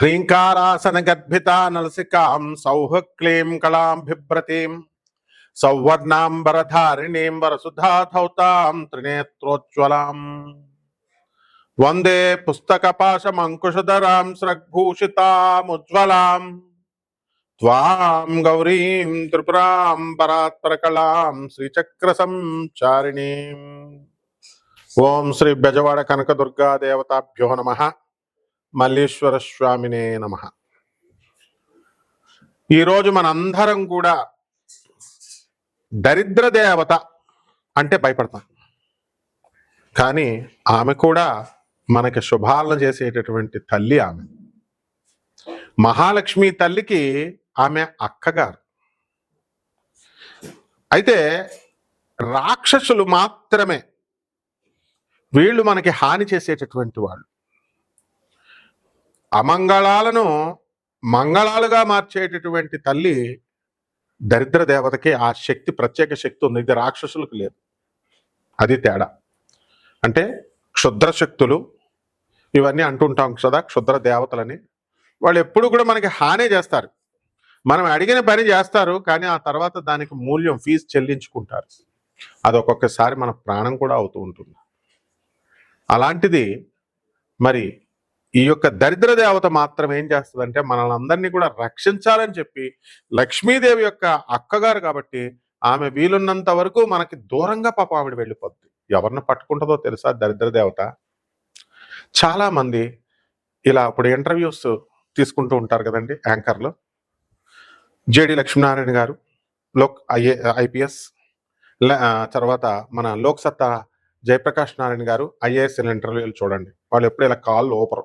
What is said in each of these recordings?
హ్రీంకారాసన గద్భిత నలసికాం సౌహ క్లీం కళాం సౌవర్ణాంబరధారిణీం వరసుధాధౌతాం త్రినేత్రోజ్వలాం వందే పుస్తకపాశమంకుశధరాం స్రగ్భూషితాముజ్వలాం త్వాం గౌరీం త్రిపురాం పరాత్పరకళాం శ్రీచక్ర సంచారిణీం ఓం శ్రీ బెజవాడ కనకదుర్గా దేవతాభ్యో నమ మల్లేశ్వర స్వామినే నమ ఈరోజు మనందరం కూడా దరిద్ర దేవత అంటే భయపడతాం. కానీ ఆమె కూడా మనకి శుభాలను చేసేటటువంటి తల్లి ఆమె. మహాలక్ష్మి తల్లికి ఆమె అక్కగారు. అయితే రాక్షసులు మాత్రమే వీళ్ళు మనకి హాని చేసేటటువంటి వాళ్ళు. అమంగళాలను మంగళాలుగా మార్చేటటువంటి తల్లి దరిద్ర దేవతకి ఆ శక్తి ప్రత్యేక శక్తి ఉంది. ఇది రాక్షసులకు లేదు. అది తేడా. అంటే క్షుద్ర శక్తులు ఇవన్నీ అంటుంటాం కదా క్షుద్ర దేవతలని. వాళ్ళు ఎప్పుడు కూడా మనకి హాని చేస్తారు. మనం అడిగిన పని చేస్తారు కానీ ఆ తర్వాత దానికి మూల్యం ఫీజు చెల్లించుకుంటారు. అది ఒక్కొక్కసారి మన ప్రాణం కూడా అవుతూ ఉంటుంది. అలాంటిది మరి ఈ యొక్క దరిద్ర దేవత మాత్రం ఏం చేస్తుందంటే మనల్ని అందరినీ కూడా రక్షించాలని చెప్పి లక్ష్మీదేవి యొక్క అక్కగారు కాబట్టి ఆమె వీలున్నంత వరకు మనకి దూరంగా పాప ఆవిడ వెళ్ళిపోద్ది. ఎవరిని పట్టుకుంటుందో తెలుసా దరిద్ర దేవత? చాలా మంది ఇలా ఇప్పుడు ఇంటర్వ్యూస్ తీసుకుంటూ ఉంటారు కదండి యాంకర్లు. జేడి లక్ష్మీనారాయణ గారు లోక్ ఐఏ ఐపీఎస్ తర్వాత మన లోక్సత్తా జయప్రకాష్ నారాయణ గారు ఐఏఎస్ ఇంటర్వ్యూలు చూడండి. వాళ్ళు ఎప్పుడు ఇలా కాళ్ళు ఓపరు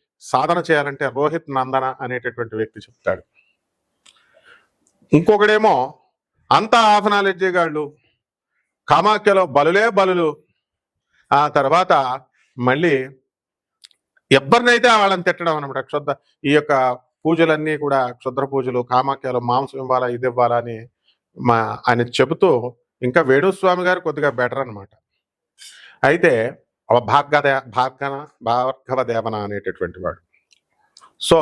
సాధన చేయాలంటే రోహిత్ నందన అనేటటువంటి వ్యక్తి చెప్తాడు. ఇంకొకడేమో అంతా హాఫ్ నాలెడ్జ్ గాళ్ళు కామాఖ్యలో బలులే బలులు ఆ తర్వాత మళ్ళీ ఎవరినైతే వాళ్ళని తిట్టడం అనమాట క్షుద్ర ఈ యొక్క పూజలన్నీ కూడా క్షుద్ర పూజలు కామాఖ్యలో మాంసం ఇవ్వాలా ఇది ఇవ్వాలా అని మా ఆయన చెబుతూ ఇంకా వేణుస్వామి గారు కొద్దిగా బెటర్ అనమాట. అయితే భార్గదే భార్గన భార్గవ దేవన అనేటటువంటి వాడు. సో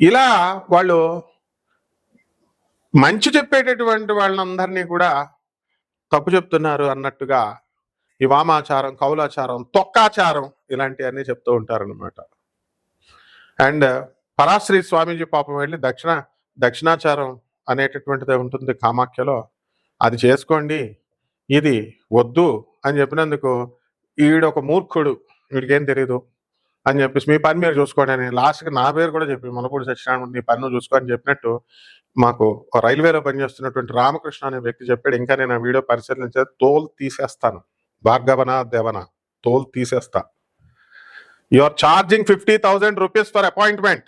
ఇలా వాళ్ళు మంచి చెప్పేటటువంటి వాళ్ళందరినీ కూడా తప్పు చెప్తున్నారు అన్నట్టుగా ఈ వామాచారం కౌలాచారం తొక్కాచారం ఇలాంటివన్నీ చెప్తూ ఉంటారనమాట అండ్ పరాశ్రీ స్వామీజీ పాపం వెళ్ళి దక్షిణ దక్షిణాచారం అనేటటువంటిది ఉంటుంది కామాఖ్యలో. అది చేసుకోండి ఇది వద్దు అని చెప్పినందుకు ఈడు ఒక మూర్ఖుడు వీడికేం తెలియదు అని చెప్పేసి మీ పని మీరు చూసుకోండి అని లాస్ట్కి నా పేరు కూడా చెప్పి మనపూడి సత్యనారాయణ నీ పన్ను నువ్వు చూసుకో అని చెప్పినట్టు మాకు రైల్వేలో పనిచేస్తున్నటువంటి రామకృష్ణ అనే వ్యక్తి చెప్పాడు ఇంకా నేను ఆ వీడియో పరిశీలించే తోలు తీసేస్తాను భార్గవన దేవన తోలు తీసేస్తా. You are charging fifty thousand rupees for appointment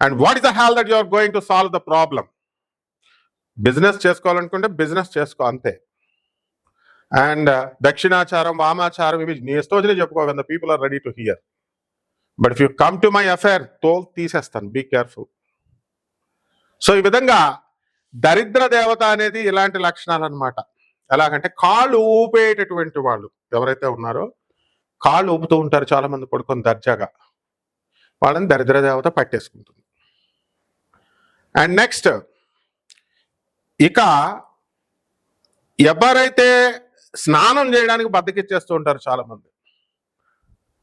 and what is the hell that you are going to solve the problem business చేసుకోవాలనుకుంటే బిజినెస్ చేసుకో అంతే. అండ్ uh, దక్షిణాచారం వామాచారం ఇవి నీ స్తోచనే వచ్చినా చెప్పుకో people are ready to hear but if you come to my affair తోల్ తీసేస్తాను. బీ కేర్ఫుల్ సో ఈ విధంగా దరిద్ర దేవత అనేది ఇలాంటి లక్షణాలు అనమాట ఎలాగంటే కాళ్ళు ఊపేటటువంటి వాళ్ళు. ఎవరైతే ఉన్నారో కాళ్ళు ఊపుతూ ఉంటారు చాలా మంది పడుకొని దర్జాగా. వాళ్ళని దరిద్ర దేవత పట్టేసుకుంటుంది. అండ్ నెక్స్ట్ ఇక ఎవరైతే స్నానం చేయడానికి బద్దకిచ్చేస్తూ ఉంటారు చాలామంది.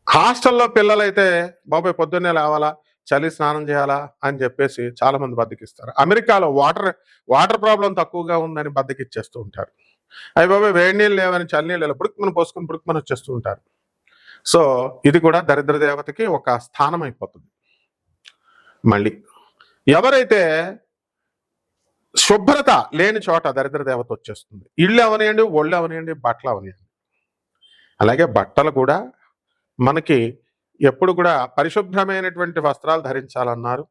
హాస్టల్లో పిల్లలైతే బాబాయ్ పొద్దున్నే లేవాలా? చలి స్నానం చేయాలా? అని చెప్పేసి చాలామంది బద్దకిస్తారు. అమెరికాలో వాటర్ వాటర్ ప్రాబ్లం తక్కువగా ఉందని బద్దకిచ్చేస్తూ ఉంటారు. అవి బాబాయ్ వేడి నీళ్ళు లేవని చలి నీళ్ళు పుడుకుమని పోసుకుని పుడుకుమని వచ్చేస్తూ ఉంటారు. సో ఇది కూడా దరిద్ర దేవతకి ఒక స్థానం అయిపోతుంది. మళ్ళీ ఎవరైతే శుభ్రత లేని చోట దరిద్ర దేవత వచ్చేస్తుంది. ఇళ్ళు అవనియండి ఒళ్ళు అవనియండి బట్టలు అవనియండి. అలాగే బట్టలు కూడా మనకి ఎప్పుడు కూడా పరిశుభ్రమైనటువంటి వస్త్రాలు ధరించాలన్నారు.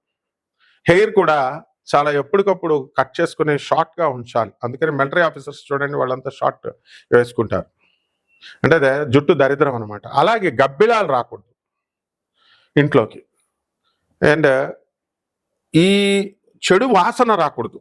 హెయిర్ కూడా చాలా ఎప్పటికప్పుడు కట్ చేసుకుని షార్ట్గా ఉంచాలి. అందుకని మిలిటరీ ఆఫీసర్స్ చూడండి వాళ్ళంతా షార్ట్ వేసుకుంటారు. అంటే అదే జుట్టు దరిద్రం అనమాట అలాగే గబ్బిలాలు రాకూడదు ఇంట్లోకి. అండ్ ఈ చెడు వాసన రాకూడదు.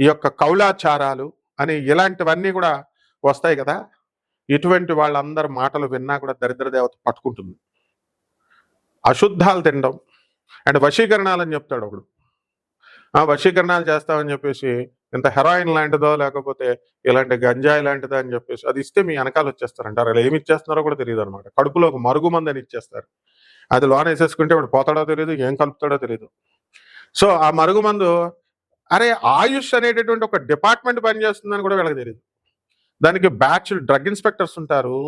ఈ యొక్క కౌలాచారాలు అని ఇలాంటివన్నీ కూడా వస్తాయి కదా. ఇటువంటి వాళ్ళందరి మాటలు విన్నా కూడా దరిద్ర దేవత పట్టుకుంటుంది. అశుద్ధాలు తినడం. అండ్ వశీకరణాలని చెప్తాడు ఒకడు. ఆ వశీకరణాలు చేస్తామని చెప్పేసి ఇంత హెరాయిన్ లాంటిదో లేకపోతే ఇలాంటి గంజాయి లాంటిదో అని చెప్పేసి అది ఇస్తే మీ వెనకాల వచ్చేస్తారంటారు అలా ఏమి ఇచ్చేస్తున్నారో కూడా తెలియదు అనమాట. కడుపులో ఒక మరుగు మందని అని ఇచ్చేస్తారు. అది లోన్ వేసేసుకుంటే వాడు పోతాడో తెలియదు ఏం కలుపుతాడో తెలియదు సో ఆ మరుగు మందు అరే ఆయుష్ అనేటటువంటి ఒక డిపార్ట్మెంట్ పనిచేస్తుందని కూడా వీళ్ళకి తెలియదు దానికి బ్యాచ్ డ్రగ్ ఇన్స్పెక్టర్స్ ఉంటారు.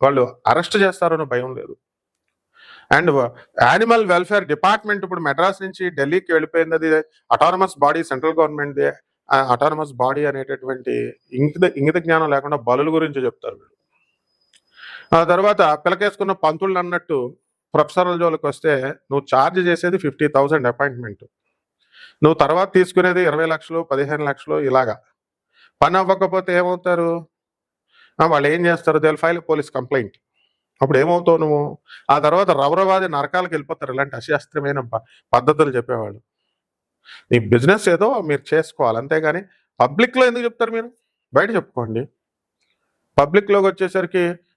వాళ్ళు అరెస్ట్ చేస్తారని భయం లేదు. అండ్ యానిమల్ వెల్ఫేర్ డిపార్ట్మెంట్ ఇప్పుడు మెడ్రాస్ నుంచి ఢిల్లీకి వెళ్ళిపోయింది. అది autonomous body central government autonomous body అనేటటువంటి ఇంగిత ఇంగిత జ్ఞానం లేకుండా బలుల గురించి చెప్తారు వీళ్ళు. ఆ తర్వాత పిలకేసుకున్న పంతులు అన్నట్టు ప్రొఫెసర్ల జోలికి వస్తే నువ్వు ఛార్జ్ చేసేది ఫిఫ్టీ థౌసండ్ అపాయింట్మెంట్ నువ్వు తర్వాత తీసుకునేది ఇరవై లక్షలు పదిహేను లక్షలు ఇలాగా. పని అవ్వకపోతే ఏమవుతారు? వాళ్ళు ఏం చేస్తారు? దే ఫైల్ పోలీస్ కంప్లైంట్ అప్పుడు ఏమవుతావు నువ్వు? ఆ తర్వాత రవరవాది నరకాలకు వెళ్ళిపోతారు. ఇలాంటి అశాస్త్రమైన పద్ధతులు చెప్పేవాళ్ళు. నీ బిజినెస్ ఏదో మీరు చేసుకోవాలి. అంతేగాని పబ్లిక్లో ఎందుకు చెప్తారు మీరు? బయట చెప్పుకోండి. పబ్లిక్లోకి వచ్చేసరికి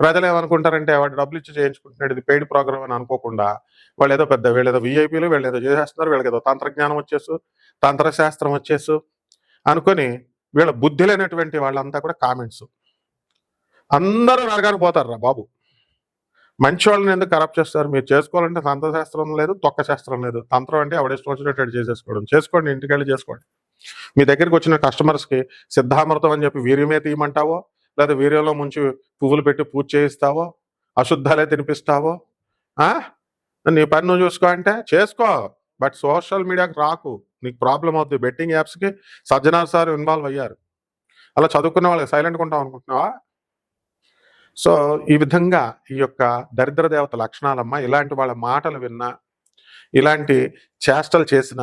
ప్రజలు ఏమనుకుంటారంటే వాడు డబ్బులు ఇచ్చి చేయించుకుంటున్నాడు ఇది పెయిడ్ ప్రోగ్రామ్ అని అనుకోకుండా వాళ్ళు ఏదో పెద్ద వీళ్ళు ఏదో విఐపీలు వీళ్ళు ఏదో చేసేస్తున్నారు వీళ్ళకి ఏదో తంత్రజ్ఞానం వచ్చేసు తంత్రశాస్త్రం వచ్చేసు అనుకొని వీళ్ళ బుద్ధి లేనటువంటి వాళ్ళంతా కూడా కామెంట్స్ అందరూ నరకానికి పోతారు రా బాబు. మంచి వాళ్ళని ఎందుకు కరప్ట్ చేస్తారు? మీరు చేసుకోవాలంటే తంత్రశాస్త్రం లేదు తొక్క శాస్త్రం లేదు. తంత్రం అంటే ఎవడ ఇష్టం వచ్చినట్టు చేసేసుకోవడం. చేసుకోండి ఇంటికి వెళ్ళి చేసుకోండి. మీ దగ్గరికి వచ్చిన కస్టమర్స్కి సిద్ధామృతం అని చెప్పి వీర్యమే తీయమంటావో లేదా వీర్యంలో ముంచి పువ్వులు పెట్టి పూజ చేయిస్తావో? అశుద్ధాలే తినిపిస్తావో? నీ పని నువ్వు చూసుకో అంటే చేసుకో. బట్ సోషల్ మీడియాకి రాకు. నీకు ప్రాబ్లం అవుతుంది బెట్టింగ్ యాప్స్కి సజ్జనార్ సార్ ఇన్వాల్వ్ అయ్యారు. అలా చదువుకున్న వాళ్ళకి సైలెంట్గా ఉంటాం అనుకుంటున్నావా? సో ఈ విధంగా ఈ యొక్క దరిద్ర దేవత లక్షణాలమ్మ ఇలాంటి వాళ్ళ మాటలు విన్నా ఇలాంటి చేష్టలు చేసిన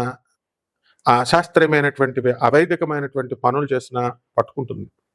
అశాస్త్రీయమైనటువంటివి అవైదికమైనటువంటి పనులు చేసినా పట్టుకుంటుంది.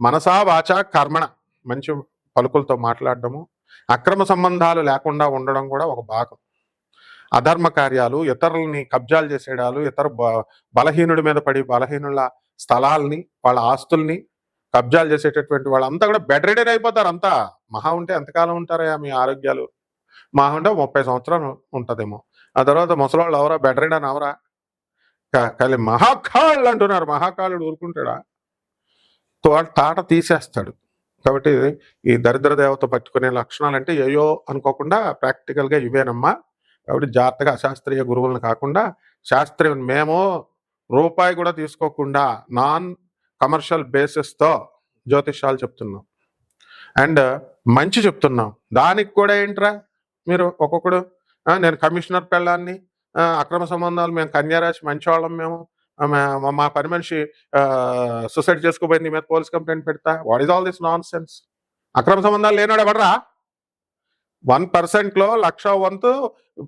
మనసా వాచ కర్మణ మంచి పలుకులతో మాట్లాడడము. అక్రమ సంబంధాలు లేకుండా ఉండడం కూడా ఒక భాగం. అధర్మ కార్యాలు ఇతరులని కబ్జాలు చేసేయడాలు ఇతర బలహీనుడి మీద పడి బలహీనుల స్థలాల్ని వాళ్ళ ఆస్తుల్ని కబ్జాలు చేసేటటువంటి వాళ్ళంతా కూడా బెడ్ రెడీ అయిపోతారు అంతా. మహా ఉంటే ఎంతకాలం ఉంటారా మీ ఆరోగ్యాలు? మహా ఉంటే ముప్పై సంవత్సరాలు ఉంటుందేమో. ఆ తర్వాత ముసలాళ్ళు అవరా బెడ్ రెడీ అని అవరా కా- మహాకాళ్ళు అంటున్నారు. మహాకాళుడు ఊరుకుంటాడా? వాడు తాట తీసేస్తాడు. కాబట్టి ఈ దరిద్ర దేవత పట్టుకునే లక్షణాలు అంటే ఏయో అనుకోకుండా ప్రాక్టికల్గా ఇవేనమ్మా. కాబట్టి జాగ్రత్తగా అశాస్త్రీయ గురువులను కాకుండా శాస్త్రీయ మేము రూపాయి కూడా తీసుకోకుండా నాన్ కమర్షియల్ బేసిస్తో జ్యోతిష్యాలు చెప్తున్నాం. అండ్ మంచి చెప్తున్నాం. దానికి కూడా ఏంట్రా మీరు ఒక్కొక్కడు? నేను కమిషనర్ పెళ్ళాన్ని అక్రమ సంబంధాలు మేము కన్యారాశి మంచివాళ్ళం మేము మా- పని మనిషి సూసైడ్ చేసుకోబోయింది నీ మీద పోలీస్ కంప్లైంట్ పెడతా? What is all this nonsense అక్రమ సంబంధాలు లేనాడు ఎవడరా? వన్ పర్సెంట్లో లక్ష వంతు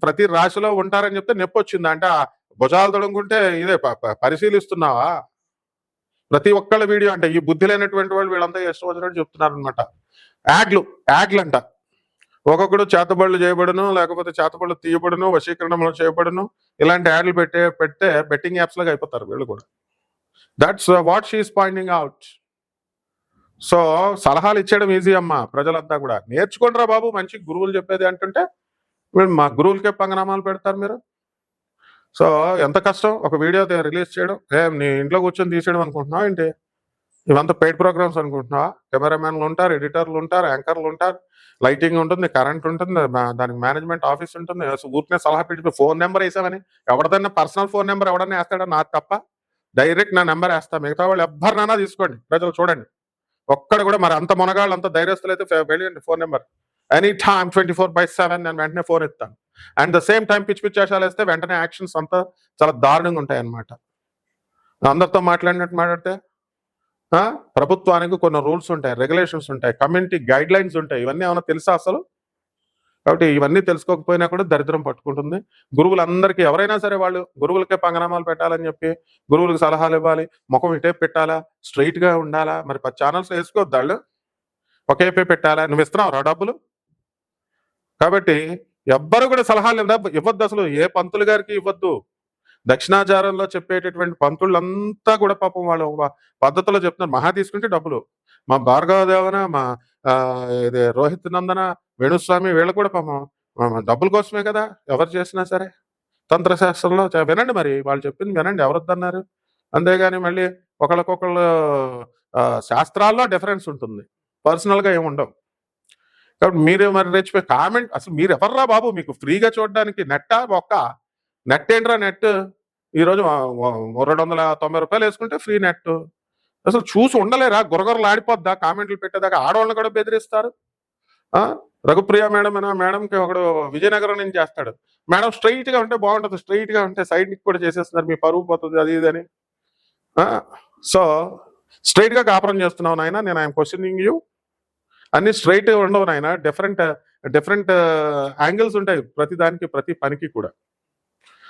ప్రతి రాశిలో ఉంటారని చెప్తే నొప్పి వచ్చింది అంటే భుజాలు తొడుగుంటే ఇదే ప- పరిశీలిస్తున్నావా? ప్రతి ఒక్కళ్ళ వీడియో అంటే ఈ బుద్ధి లేనటువంటి వాళ్ళు వీళ్ళంతా ఇష్టం వచ్చినట్టు చెప్తున్నారు అనమాట యాడ్లు యాడ్లు అంట ఒక్కొక్కడు చేతబడులు చేయబడను లేకపోతే చేతబడులు తీయబడను వశీకరణంలో చేయబడను ఇలాంటి యాడ్లు పెట్టే పెడితే బెట్టింగ్ యాప్స్ లాగా అయిపోతారు వీళ్ళు కూడా. That's what she's pointing out so సలహాలు ఇచ్చేయడం ఈజీ అమ్మా ప్రజలంతా కూడా. నేర్చుకోండిరా బాబు మంచి గురువులు చెప్పేది అంటుంటే మా గురువులకే పంగనామాలు పెడతారు మీరు. సో ఎంత కష్టం? ఒక వీడియో రిలీజ్ చేయడం. ఏం నీ ఇంట్లో కూర్చొని తీసేయడం అనుకుంటున్నావు ఏంటి? ఇవంతా పెయిడ్ ప్రోగ్రామ్స్ అనుకుంటున్నావా? కెమెరామెన్లు ఉంటారు ఎడిటర్లు ఉంటారు యాంకర్లు ఉంటారు లైటింగ్ ఉంటుంది కరెంట్ ఉంటుంది దానికి మేనేజ్మెంట్ ఆఫీస్ ఉంటుంది. ఊరికే సలహా పెట్టి ఫోన్ నెంబర్ వేసామని ఎవరిదైనా పర్సనల్ ఫోన్ నెంబర్ ఎవడన్నా వేస్తాడా? నాకు తప్ప. డైరెక్ట్ నా నెంబర్ వేస్తా. మిగతా వాళ్ళు ఎవరినైనా తీసుకోండి. ప్రజలు చూడండి. ఒక్కడ కూడా మరి అంత మునగాళ్ళు అంత ధైర్యస్తులు అయితే వెళ్ళండి phone number. Any time twenty four by seven నేను వెంటనే ఫోన్ ఇస్తాను అండ్ ద సేమ్ టైం పిచ్చి పిచ్చి వేషాలు వేస్తే వెంటనే యాక్షన్స్ అంతా చాలా దారుణంగా ఉంటాయి అన్నమాట అందరితో మాట్లాడినట్టు మాట్లాడితే ప్రభుత్వానికి కొన్ని రూల్స్ ఉంటాయి రెగ్యులేషన్స్ ఉంటాయి కమ్యూనిటీ గైడ్ లైన్స్ ఉంటాయి. ఇవన్నీ ఏమైనా తెలుసా అసలు? కాబట్టి ఇవన్నీ తెలుసుకోకపోయినా కూడా దరిద్రం పట్టుకుంటుంది. గురువులందరికీ ఎవరైనా సరే వాళ్ళు గురువులకే పంగనామాలు పెట్టాలని చెప్పి గురువులకు సలహాలు ఇవ్వాలి ముఖం ఇటే పెట్టాలా స్ట్రైట్గా ఉండాలా మరి పది ఛానల్స్ వేసుకోవద్దు వాళ్ళు? ఒకే పే పెట్టాలా నువ్వు ఇస్తున్నావు రా డబ్బులు? కాబట్టి ఎవ్వరు కూడా సలహాలు ఇవ్వద్దు అసలు ఏ పంతులు గారికి ఇవ్వద్దు. దక్షిణాచారంలో చెప్పేటటువంటి పంతులంతా కూడా పాపం వాళ్ళు ఒక పద్ధతిలో చెప్తున్నారు. మహా తీసుకుంటే డబ్బులు. మా భార్గవదేవన మా ఇది రోహిత్ నందన వేణుస్వామి వీళ్ళు కూడా పాపం డబ్బుల కోసమే కదా ఎవరు చేసినా సరే. తంత్రశాస్త్రంలో వినండి మరి వాళ్ళు చెప్పింది వినండి. ఎవరు అన్నారు అంతేగాని మళ్ళీ ఒకళ్ళకొకళ్ళు శాస్త్రాల్లో డిఫరెన్స్ ఉంటుంది. పర్సనల్గా ఏమి ఉండవు. కాబట్టి మీరు మరి రెచ్చిపోయి కామెంట్ అసలు మీరు ఎవర్రా బాబు? మీకు ఫ్రీగా చూడడానికి నెట్టా ఒక్క నెట్ ఏంట్రా నెట్? ఈరోజు రెండు వందల తొంభై రూపాయలు వేసుకుంటే ఫ్రీ నెట్. అసలు చూసి ఉండలేరా? గురగొరలు ఆడిపోద్దా? కామెంట్లు పెట్టేదాకా ఆడవాళ్ళని కూడా బెదిరిస్తారు. రఘుప్రియ మేడం అయినా మేడంకి ఒకడు విజయనగరం నుంచి చేస్తాడు. మేడం స్ట్రైట్గా ఉంటే బాగుంటుంది. స్ట్రైట్గా ఉంటే సైడ్కి కూడా చేసేస్తున్నారు. మీ పరువు పోతుంది అది ఇది అని. సో స్ట్రైట్గా కాపురం చేస్తున్నావు నాయన. నేను ఐఎమ్ క్వశ్చనింగ్ యూ అన్ని స్ట్రైట్ ఉండవు నాయన. డిఫరెంట్ డిఫరెంట్ యాంగిల్స్ ఉంటాయి ప్రతి దానికి ప్రతి పనికి కూడా.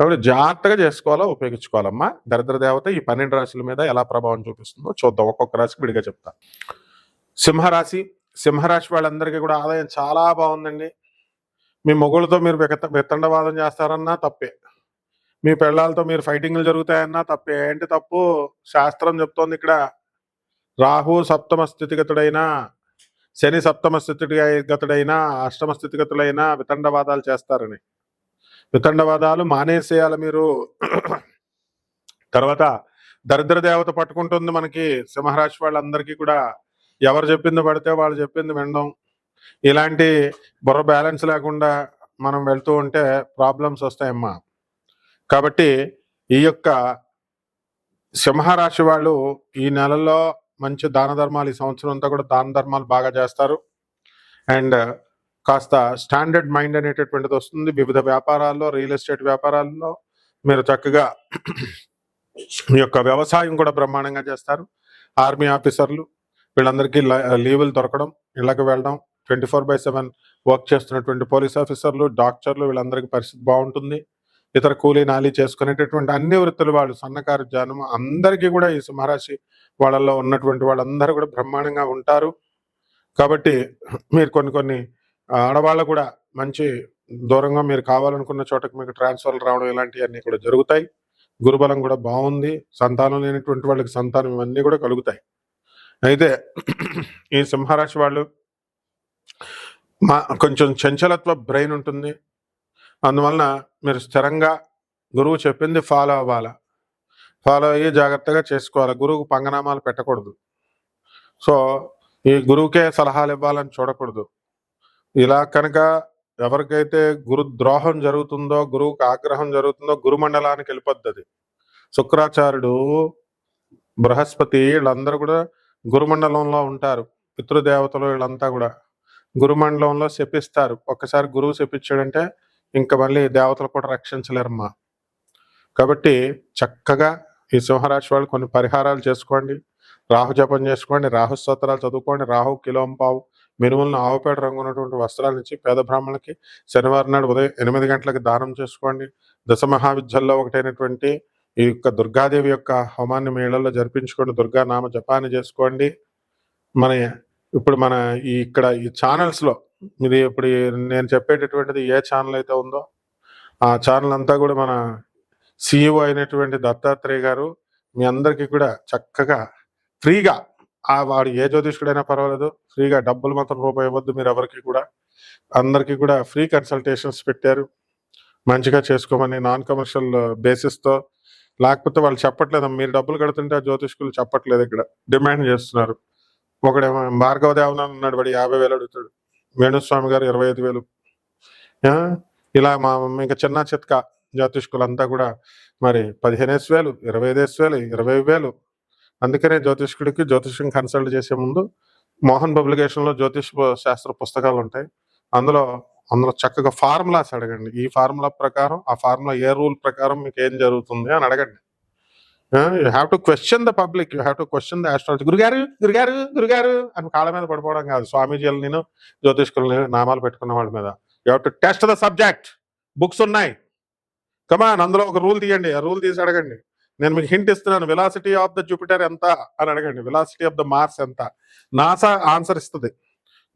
కాబట్టి జాగ్రత్తగా చేసుకోవాలా ఉపయోగించుకోవాలమ్మా? దరిద్ర దేవత ఈ పన్నెండు రాశుల మీద ఎలా ప్రభావం చూపిస్తుందో చూద్దాం. ఒక్కొక్క రాశికి విడిగా చెప్తా. సింహరాశి సింహరాశి వాళ్ళందరికీ కూడా ఆదాయం చాలా బాగుందండి. మీ మొగుళ్ళతో మీరు వికత విత్తండవాదం చేస్తారన్నా తప్పే. మీ పెళ్ళాలతో మీరు ఫైటింగ్లు జరుగుతాయన్నా తప్పే. ఏంటి తప్పు? శాస్త్రం చెప్తోంది ఇక్కడ. రాహు సప్తమ స్థితిగతుడైనా శని సప్తమ స్థితిగతుడైనా అష్టమ స్థితిగతుడైనా వితండవాదాలు చేస్తారని. వితండవాదాలు మానేసేయాలి మీరు. తర్వాత దరిద్ర దేవత పట్టుకుంటుంది మనకి సింహరాశి వాళ్ళందరికీ కూడా. ఎవరు చెప్పింది పడితే వాళ్ళు చెప్పింది వినడం. ఇలాంటి బుర్ర బ్యాలెన్స్ లేకుండా మనం వెళ్తూ ఉంటే ప్రాబ్లమ్స్ వస్తాయమ్మా. కాబట్టి ఈ యొక్క సింహరాశి వాళ్ళు ఈ నెలలో మంచి దాన ధర్మాలు ఈ సంవత్సరం అంతా కూడా దాన ధర్మాలు బాగా చేస్తారు. అండ్ కాస్త స్టాండర్డ్ మైండ్ అనేటటువంటిది వస్తుంది. వివిధ వ్యాపారాల్లో రియల్ ఎస్టేట్ వ్యాపారాల్లో మీరు చక్కగా మీ యొక్క వ్యవసాయం కూడా బ్రహ్మాండంగా చేస్తారు. ఆర్మీ ఆఫీసర్లు వీళ్ళందరికీ ల- లీవులు దొరకడం ఇళ్ళకి వెళ్ళడం twenty four by seven work చేస్తున్నటువంటి పోలీస్ ఆఫీసర్లు డాక్టర్లు వీళ్ళందరికీ పరిస్థితి బాగుంటుంది. ఇతర కూలీ నాలి చేసుకునేటటువంటి అన్ని వృత్తులు వాళ్ళు సన్నకారు జనం అందరికీ కూడా ఈ సింహరాశి వాళ్ళల్లో ఉన్నటువంటి వాళ్ళందరూ కూడా బ్రహ్మాండంగా ఉంటారు. కాబట్టి మీరు కొన్ని కొన్ని ఆడవాళ్ళు కూడా మంచి దూరంగా మీరు కావాలనుకున్న చోటకి మీకు ట్రాన్స్ఫర్లు రావడం ఇలాంటివన్నీ కూడా జరుగుతాయి. గురుబలం కూడా బాగుంది. సంతానం లేనటువంటి వాళ్ళకి సంతానం ఇవన్నీ కూడా కలుగుతాయి. అయితే ఈ సింహరాశి వాళ్ళు మా కొంచెం చంచలత్వ బ్రెయిన్ ఉంటుంది. అందువలన మీరు స్థిరంగా గురువు చెప్పింది ఫాలో అవ్వాలా? ఫాలో అయ్యి జాగ్రత్తగా చేసుకోవాలి? గురువుకు పంగనామాలు పెట్టకూడదు. సో ఈ గురువుకే సలహాలు ఇవ్వాలని చూడకూడదు. ఇలా కనుక ఎవరికైతే గురు ద్రోహం జరుగుతుందో గురువుకి ఆగ్రహం జరుగుతుందో గురుమండలానికి వెళ్ళిపోద్ది అది. శుక్రాచార్యుడు బృహస్పతి వీళ్ళందరూ కూడా గురుమండలంలో ఉంటారు. పితృదేవతలు వీళ్ళంతా కూడా గురుమండలంలో శపిస్తారు. ఒక్కసారి గురువు శపించాడంటే ఇంకా మళ్ళీ దేవతలు కూడా రక్షించలేరమ్మా. కాబట్టి చక్కగా ఈ సింహరాశి వాళ్ళు కొన్ని పరిహారాలు చేసుకోండి. రాహు జపం చేసుకోండి రాహు స్తోత్రాలు చదువుకోండి. రాహు కిలోం పావు మినుములను ఆవుపేట రంగు ఉన్నటువంటి వస్త్రాలు ఇచ్చి పేద బ్రాహ్మణులకి శనివారం నాడు ఉదయం ఎనిమిది గంటలకు దానం చేసుకోండి. దశ మహావిద్యల్లో ఒకటైనటువంటి ఈ యొక్క దుర్గాదేవి యొక్క హోమాన్ని మీ ఇళ్ళలో జరిపించుకోండి. దుర్గా నామ జపాన్ని చేసుకోండి. మన ఇప్పుడు మన ఈ ఇక్కడ ఈ ఛానల్స్లో ఇది ఇప్పుడు నేను చెప్పేటటువంటిది ఏ ఛానల్ అయితే ఉందో ఆ ఛానల్ అంతా కూడా మన సిఇఓ అయినటువంటి దత్తాత్రేయ గారు మీ అందరికీ కూడా చక్కగా ఫ్రీగా ఆ వాడు ఏ జ్యోతిష్కుడైనా పర్వాలేదు. ఫ్రీగా డబ్బులు మాత్రం రూపాయి ఇవ్వద్దు మీరు ఎవరికి కూడా. అందరికీ కూడా ఫ్రీ కన్సల్టేషన్స్ పెట్టారు. మంచిగా చేసుకోమని నాన్ కమర్షియల్ బేసిస్తో. లేకపోతే వాళ్ళు చెప్పట్లేదు మీరు డబ్బులు కడుతుంటే ఆ జ్యోతిష్కులు చెప్పట్లేదు ఇక్కడ. డిమాండ్ చేస్తున్నారు. ఒకడేమో భార్గవ దేవన ఉన్నాడు వాడు యాభై వేలు అడుగుతాడు. వేణుస్వామి గారు ఇరవై ఐదు వేలు. ఇలా మా ఇంకా చిన్న చిత్క జ్యోతిష్కులంతా కూడా మరి పదిహేనేసి వేలు ఇరవై ఐదేసి వేలు ఇరవై వేలు అందుకనే జ్యోతిష్కుడికి జ్యోతిష్యం కన్సల్ట్ చేసే ముందు మోహన్ పబ్లికేషన్లో జ్యోతిష్ శాస్త్ర పుస్తకాలు ఉంటాయి. అందులో అందులో చక్కగా ఫార్ములాస్ అడగండి. ఈ ఫార్ములా ప్రకారం ఆ ఫార్ములా ఏ రూల్ ప్రకారం మీకు ఏం జరుగుతుంది అని అడగండి. You have to question the public you have to question the astrology గురుగారు గురుగారు గురుగారు అని కాళ్ళ మీద పడిపోవడం కాదు. స్వామీజీలు నేను జ్యోతిష్కులని నామాలు పెట్టుకున్న వాళ్ళ మీద. You have to test the subject books ఉన్నాయి. కమాన్ అందులో ఒక రూల్ తీయండి. ఆ రూల్ తీసి అడగండి. నేను మీకు హింట్ ఇస్తున్నాను వెలాసిటీ ఆఫ్ ద జూపిటర్ ఎంత అని అడగండి. వెలాసిటీ ఆఫ్ ద మార్స్ ఎంత? నాసా ఆన్సర్ ఇస్తుంది.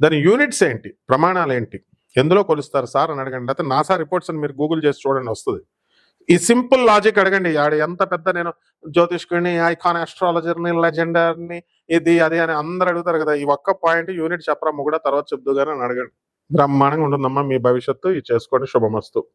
దాని యూనిట్స్ ఏంటి? ప్రమాణాలు ఏంటి? ఎందులో కొలుస్తారు సార్ అని అడగండి. అయితే నాసా రిపోర్ట్స్ అని మీరు గూగుల్ చేసి చూడండి వస్తుంది. ఈ సింపుల్ లాజిక్ అడగండి. ఆడ ఎంత పెద్ద నేను జ్యోతిష్కుడిని ఐకాన్ ఆస్ట్రాలజర్ని లెజెండర్ని ఇది అది అని అందరు అడుగుతారు కదా. ఈ ఒక్క పాయింట్ యూనిట్ చెప్పరా కూడా తర్వాత చెప్దు కానీ అని అడగండి. బ్రహ్మాండంగా ఉంటుందమ్మా మీ భవిష్యత్తు. ఇది చేసుకోండి. శుభమస్తు.